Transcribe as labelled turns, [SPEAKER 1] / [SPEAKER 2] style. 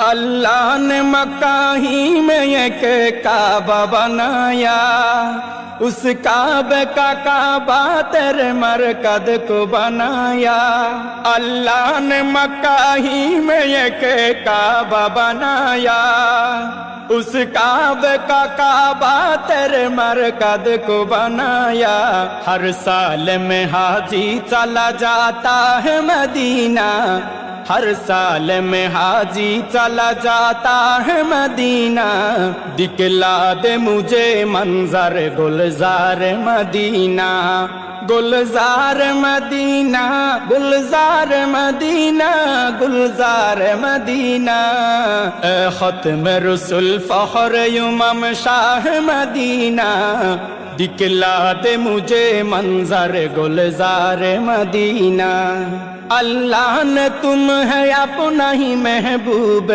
[SPEAKER 1] अल्लाह ने मक्का ही में एक काबा बनाया। उस काबे का काबा तेरे मरकद को बनाया। अल्लाह ने मक्का ही में एक काबा बनाया। उस काबे का काबा तेरे मरकद को बनाया। हर साल में हाजी चला जाता है मदीना। हर साल में हाजी चला जाता है मदीना। दिखला दे मुझे मंजर गुलजार मदीना। गुलजार मदीना गुलजार मदीना गुलजार मदीना। ए खत्म रसुल फखर युमम शाह मदीना। दिखला दे मुझे मंजर गुलजार मदीना। अल्लाह ने तुम है अपना ही महबूब